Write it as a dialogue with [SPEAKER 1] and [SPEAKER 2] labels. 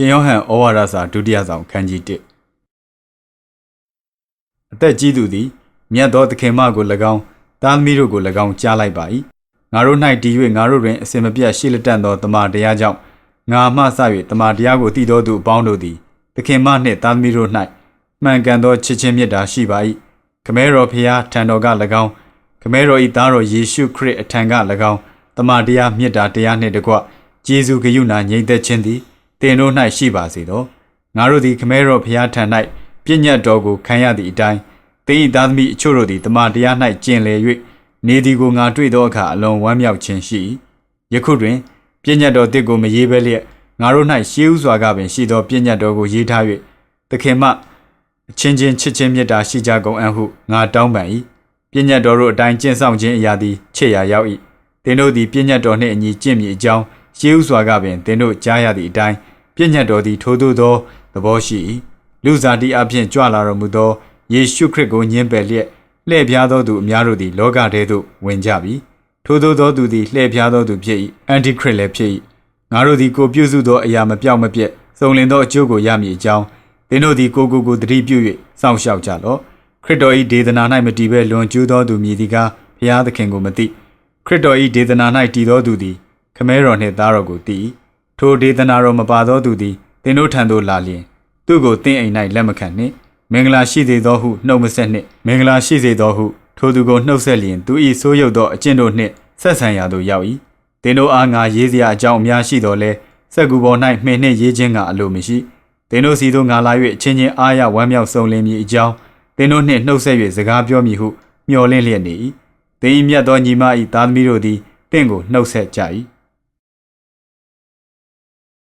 [SPEAKER 1] ရှင်ယောဟန်ဩဝါဒစာဒုတိယဆောင်ခန်းကြီး1အသက်ကြီးသူသည်မြတ်သောသခင်မကို၎င်းသားသမီးတို့ကို၎င်းကြားလိုက်ပါ၏ငါတို့၌တည်၍ငါတို့တွင်အစင်မပြတ်ရှိလက်တန့်သောတမန်တရားကြောင့်ငါမှစ၍တမန်တရားကိုတည်တော်သူအပေါင်းတို့သည်သခင်မနှင့်သားသမီးတို့၌မှန်ကန်သောချစ်ချင်းမေတ္တာရှိပါ၏ခမဲတော်ဖျားထံတော်က၎င်းခမဲတော်၏သားတော်ယေရှုခရစ်အထံက၎င်းတမန်တရားမေတ္တာတရားနှင့်တကွကျေးဇူးဂရုဏာငြိမ်သက်ခြင်းသည် တင်တို့၌ရှိပါစေသောငါတို့သည်ခမဲတော်ဖျားထံ၌ပြည့်ညတ်တော်ကိုခံရသည့်အတိုင်းသင်၏သားသမီးအချို့တို့သည်တမန်တရား၌ကျင်လည်၍နေသည်ကိုငါတွေ့သောအခါအလွန်ဝမ်းမြောက်ခြင်းရှိ၏ယခုတွင်ပြည့်ညတ်တော်တစ်ကိုမရေးဘဲလျက်ငါတို့၌ရှေးဥစွာကပင်ရှိသောပြည့်ညတ်တော်ကိုရေးထား၍သခင်မအချင်းချင်းချစ်ချင်းမြတ်တာရှိကြကုန်အံ့ဟုငါတောင်းပန်၏ပြည့်ညတ်တော်တို့အတိုင်းကျင့်ဆောင်ခြင်းအရာသည်ချစ်ရာရောက်၏သင်တို့သည်ပြည့်ညတ်တော်နှင့်အညီကျင့်မည်အကြောင်းရှေးဥစွာကပင်သင်တို့ကြားရသည့်အတိုင်း ပြည့်ညတ်တော်သည်ထိုသို့သောသဘောရှိ၏လူစားတိအဖြစ်ကြွလာတော်မူသောယေရှုခရစ်ကိုညှင်းပယ်လျက်လှည့်ပြားသောသူအများတို့သည်လောကထဲသို့ဝင်ကြပြီထိုသို့သောသူသည်လှည့်ပြားသောသူဖြစ်၏အန်တီခရစ်လည်းဖြစ်၏ငါတို့သည်ကိုပြုစုသောအရာမပြောက်မပြက်စုံလင်သောအကျိုးကိုရမည်အကြောင်းသင်တို့သည်ကိုကိုကိုတတိပြု၍စောင့်ရှောက်ကြလော့ခရစ်တော်၏ဒေသနာ၌မတည်ဘဲလွန်ကျူးသောသူမည်သည်ကားဘုရားသခင်ကိုမသိခရစ်တော်၏ဒေသနာ၌တည်သောသူသည်ခမဲတော်နှင့်သားတော်ကိုသိ၏ ထိုဒေသနာတော်မပါသောသူသည်သင်တို့ထံသို့လာလျင်သူ့ကိုသင်အိမ်၌လက်မခံနှင့်မင်္ဂလာရှိသေးသောဟုနှုတ်မဆက်နှင့်မင်္ဂလာရှိစေသောဟုထိုသူကိုနှုတ်ဆက်လျင်သူ၏ဆိုးရုပ်သောအကျင့်တို့နှင့်ဆက်ဆံရာသို့ရောက်၏သင်တို့အားငါရေးစရာအကြောင်းအများရှိတော်လဲစက်ကူပေါ်၌မှင်နှင့်ရေးခြင်းကအလိုမရှိသင်တို့စီသို့ငါလာ၍အချင်းချင်းအားရဝမ်းမြောက်စုံလင်မည်အကြောင်းသင်တို့နှင့်နှုတ်ဆက်၍စကားပြောမည်ဟုမျှော်လင့်လျက်နေ၏သင်၏မြတ်သောညီမ၏သားသမီးတို့သည်တင့်ကိုနှုတ်ဆက်ကြ၏